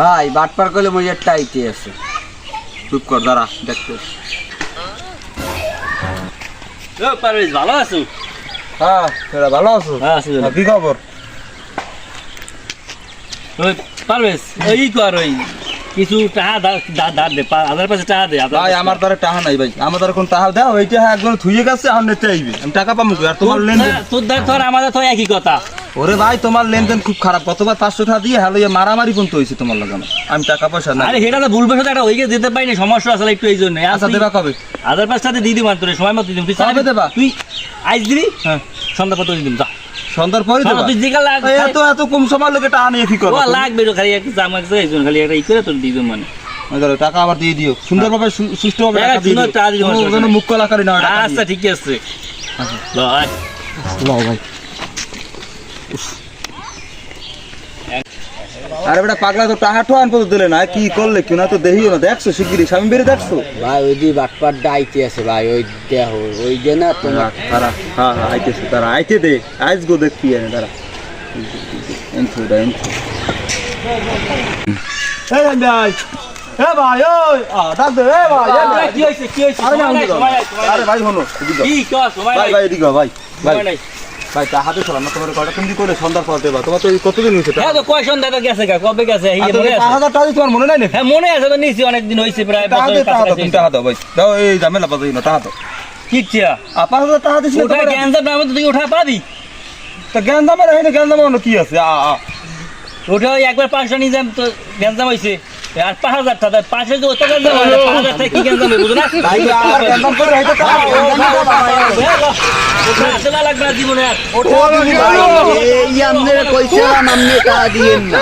ভাই বাটপার করলে মজার টাইটে আছে। চুপ কর দাঁড়া দেখতে। ও পারভেজ ভালো আছো? হ্যাঁ তোরা ভালো আছো? হ্যাঁ আছি কি খবর? ওই পারভেজ ওই কর ওই কিছু দাঁড় দে পা- হাজার পাঁচশো টাকা দে ভাই আমার দ্বারা টাকা নাই ভাই। আমার দ্বারা কোন টাকা দাও ওইটা হ্যাঁ একজন থুয়ে গেছে এখন নিতে আইবে। আমি টাকা পাবো আর তোমার তোর দ্বার ধর আমাদের তো একই কথা। ওরে ভাই তোমার লেনদেন খুব খারাপ। কতবার পাঁচশো টাকা দিয়ে হ্যালো মারামারি পর্যন্ত হয়েছে তোমার লাগানো আমি টাকা পয়সা না আরে সেটা তো ভুল বসে একটা ওইকে দিতে পাইনি সমস্যা আসলে একটু এই জন্য। আচ্ছা দেবা কবে? হাজার পাঁচ টাকা দিয়ে তোর সময় মতো দিবি। তুই কবে দেবা? তুই আইস দিবি? হ্যাঁ। সন্ধ্যা পর্যন্ত দিবি যা। সন্ধ্যার পরে দেবা? তুই লাগ- এত এত কম সময় লোকে টাকা নিয়ে কি করো ও লাগবে তো খালি একটা জামা জন্য খালি একটা ই করে তোর দিবো মানে। টাকা আবার দিয়ে দিও। সুন্দরভাবে সুষ্ঠুভাবে হ্যাঁ, টাকা দিয়ে দিও। মুখ কলাকারি না আচ্ছা ঠিক আছে। লও ভাই আরে বেটা পাগলা তো টাকা টো আনপো দিলে না। কি করলে কি না তো দেখিও না। দেখছ শিগগিরি স্বামী বেড়ে দেখছ? ভাই ওই দিয়ে বাটপার ডাইতে আছে ভাই ওই দেহ ওই যে না তোমার তারা হ্যাঁ হ্যাঁ আইতেছে তারা আইতে দে। আইস গো দেখবি এনে তারা এনথু দা এনথু এই ভাই এ ভাই ওই আ ডাক দে এ ভাই এ ভাই। কি হয়েছে কি আরে। ভাই হনো কি কর ভাই ভাই এদিকে ভাই। ভাই। ভাই তা হাতে চলাম না তোমার কয়টা তুমি করে সন্ধ্যার পর দেবা? তোমার তো কতদিন হয়েছে হ্যাঁ তো কয় সন্ধ্যা গেছে কবে গেছে এই আচ্ছা, মনে আছে? হাজার টাকা তোমার মনে নাই হ্যাঁ মনে আছে তো নিশ্চয়ই অনেকদিন হয়েছে প্রায় টাকা বছরের দে টাকা দাও কাছাকাছি তুমি টাকা দাও ভাই। দাও এই ঝামেলা বাজাই না টাকা দাও কি চিয়া আর পাঁচ হাজার টাকা দিছিলে ওটা গ্যাঞ্জাম নামে তো তুই ওঠা পাবি। তা এখানে জ্ঞান দামের কি আছে? আ ওটা একবার পাঁচশো নিয়ে যাম তো গ্যাঞ্জাম হয়েছে আর পাঁচ হাজার টাকা অত গ্যাঞ্জাম হয় পাঁচ হাজার টাকা কি গ্যাঞ্জাম হবে বুঝো না? ভাই আর জ্ঞান দাম করে হয়তো টাকা ও, ও, ও, ওটা আসে না লাগবে না জীবনে আর। ওটা দিবি ভাই এই আমনে কইছিলাম আমনে টাকা দিয়েন না।